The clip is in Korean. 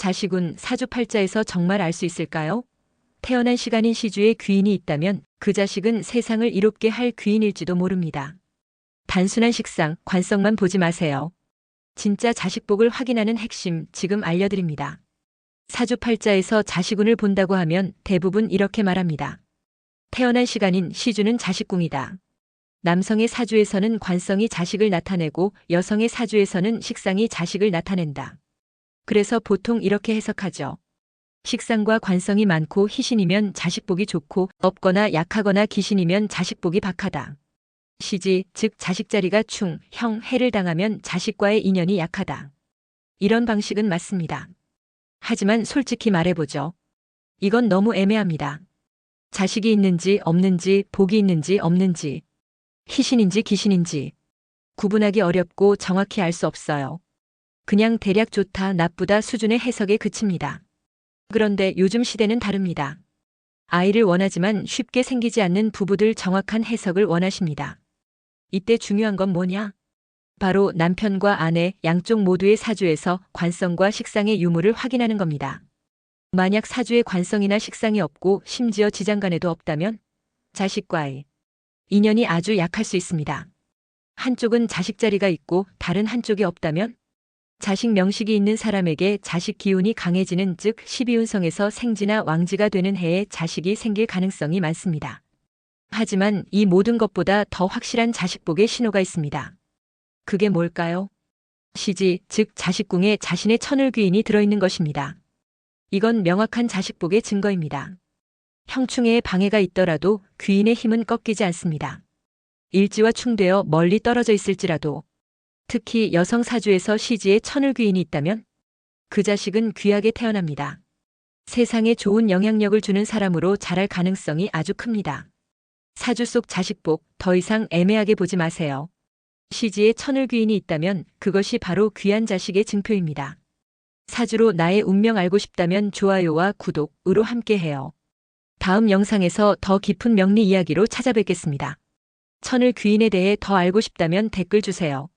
자식운 사주팔자에서 정말 알 수 있을까요? 태어난 시간인 시주에 귀인이 있다면 그 자식은 세상을 이롭게 할 귀인일지도 모릅니다. 단순한 식상, 관성만 보지 마세요. 진짜 자식복을 확인하는 핵심 지금 알려드립니다. 사주팔자에서 자식운을 본다고 하면 대부분 이렇게 말합니다. 태어난 시간인 시주는 자식궁이다. 남성의 사주에서는 관성이 자식을 나타내고 여성의 사주에서는 식상이 자식을 나타낸다. 그래서 보통 이렇게 해석하죠. 식상과 관성이 많고 희신이면 자식복이 좋고 없거나 약하거나 기신이면 자식복이 박하다. 시지, 즉 자식자리가 충, 형, 해를 당하면 자식과의 인연이 약하다. 이런 방식은 맞습니다. 하지만 솔직히 말해보죠. 이건 너무 애매합니다. 자식이 있는지 없는지 복이 있는지 없는지 희신인지 기신인지 구분하기 어렵고 정확히 알 수 없어요. 그냥 대략 좋다 나쁘다 수준의 해석에 그칩니다. 그런데 요즘 시대는 다릅니다. 아이를 원하지만 쉽게 생기지 않는 부부들 정확한 해석을 원하십니다. 이때 중요한 건 뭐냐? 바로 남편과 아내 양쪽 모두의 사주에서 관성과 식상의 유무를 확인하는 겁니다. 만약 사주에 관성이나 식상이 없고 심지어 지장간에도 없다면 자식과의 인연이 아주 약할 수 있습니다. 한쪽은 자식 자리가 있고 다른 한쪽이 없다면 자식 명식이 있는 사람에게 자식 기운이 강해지는 즉 12운성에서 생지나 왕지가 되는 해에 자식이 생길 가능성이 많습니다. 하지만 이 모든 것보다 더 확실한 자식복의 신호가 있습니다. 그게 뭘까요? 시지, 즉 자식궁에 자신의 천을귀인이 들어있는 것입니다. 이건 명확한 자식복의 증거입니다. 형충에 방해가 있더라도 귀인의 힘은 꺾이지 않습니다. 일지와 충되어 멀리 떨어져 있을지라도 특히 여성 사주에서 시지에 천을 귀인이 있다면 그 자식은 귀하게 태어납니다. 세상에 좋은 영향력을 주는 사람으로 자랄 가능성이 아주 큽니다. 사주 속 자식복 더 이상 애매하게 보지 마세요. 시지에 천을 귀인이 있다면 그것이 바로 귀한 자식의 증표입니다. 사주로 나의 운명 알고 싶다면 좋아요와 구독으로 함께해요. 다음 영상에서 더 깊은 명리 이야기로 찾아뵙겠습니다. 천을 귀인에 대해 더 알고 싶다면 댓글 주세요.